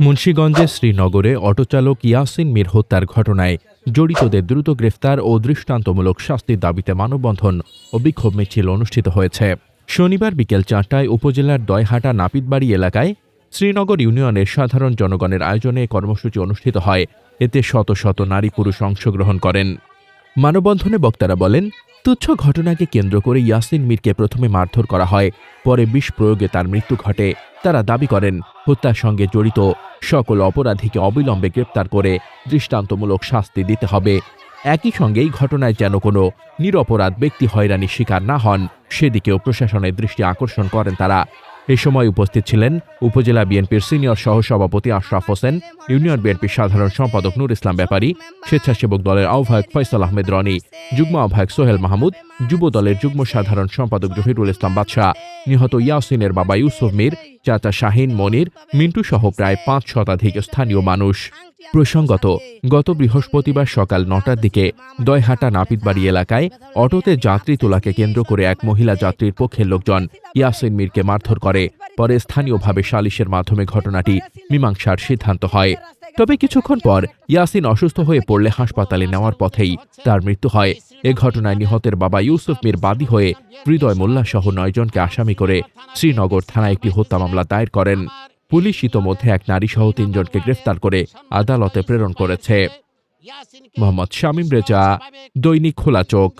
মুন্সীগঞ্জের শ্রীনগরে অটোচালক ইয়াসিন মির হত্যার ঘটনায় জড়িতদের দ্রুত গ্রেফতার ও দৃষ্টান্তমূলক শাস্তির দাবিতে মানববন্ধন ও বিক্ষোভ মিছিল অনুষ্ঠিত হয়েছে। শনিবার বিকেল চারটায় উপজেলার দয়হাটা নাপিতবাড়ি এলাকায় শ্রীনগর ইউনিয়নের সাধারণ জনগণের আয়োজনে কর্মসূচি অনুষ্ঠিত হয়। এতে শত শত নারী পুরুষ অংশগ্রহণ করেন। মানববন্ধনে বক্তারা বলেন, তুচ্ছ ঘটনাকে কেন্দ্র করে ইয়াসিন মীরকে প্রথমে মারধর করা হয়, পরে বিষ প্রয়োগে তার মৃত্যু ঘটে। তারা দাবি করেন, হত্যার সঙ্গে জড়িত সকল অপরাধীকে অবিলম্বে গ্রেপ্তার করে দৃষ্টান্তমূলক শাস্তি দিতে হবে। একই সঙ্গে এই ঘটনায় যেন কোনো নিরপরাধ ব্যক্তি হয়রানির শিকার না হন, সেদিকেও প্রশাসনের দৃষ্টি আকর্ষণ করেন তারা। এ সময় উপস্থিত ছিলেন উপজেলা বিএনপির সিনিয়র সহসভাপতি আশরাফ হোসেন, ইউনিয়ন বিএনপির সাধারণ সম্পাদক নুর ইসলাম ব্যাপারী, স্বেচ্ছাসেবক দলের আহ্বায়ক ফয়সাল আহমেদ রনি, যুগ্ম আহ্বায়ক সোহেল মাহমুদ, যুব দলের যুগ্ম সাধারণ সম্পাদক জহিরুল ইসলাম বাদশাহ, নিহত ইয়াসিনের বাবা ইউসুফ মীর চাচা শাহিন, মনির, মিন্টু সহ প্রায় পাঁচ শতাধিক স্থানীয় মানুষ। প্রসঙ্গত, গত বৃহস্পতিবার সকাল নটার দিকে দয়হাটা নাপিতবাড়ি এলাকায় অটোতে যাত্রী তোলাকে কেন্দ্র করে এক মহিলা যাত্রীর পক্ষের লোকজন ইয়াসিন মীরকে মারধর করে। পরে স্থানীয়ভাবে সালিশের মাধ্যমে ঘটনাটি মীমাংসার সিদ্ধান্ত হয়। তবে কিছুক্ষণ পর ইয়াসিন অসুস্থ হয়ে পড়লে হাসপাতালে নেওয়ার পথেই তার মৃত্যু হয়। এ ঘটনায় নিহতের বাবা ইউসুফ মীর বাদী হয়ে হৃদয় মোল্লা সহ নয়জনকে আসামি করে শ্রীনগর থানায় একটি হত্যা মামলা দায়ের করেন। পুলিশ ইতোমধ্যে এক নারী সহ তিনজনকে গ্রেফতার করে আদালতে প্রেরণ করেছে। মোহাম্মদ শামীম রেজা, দৈনিক খোলা চোখ।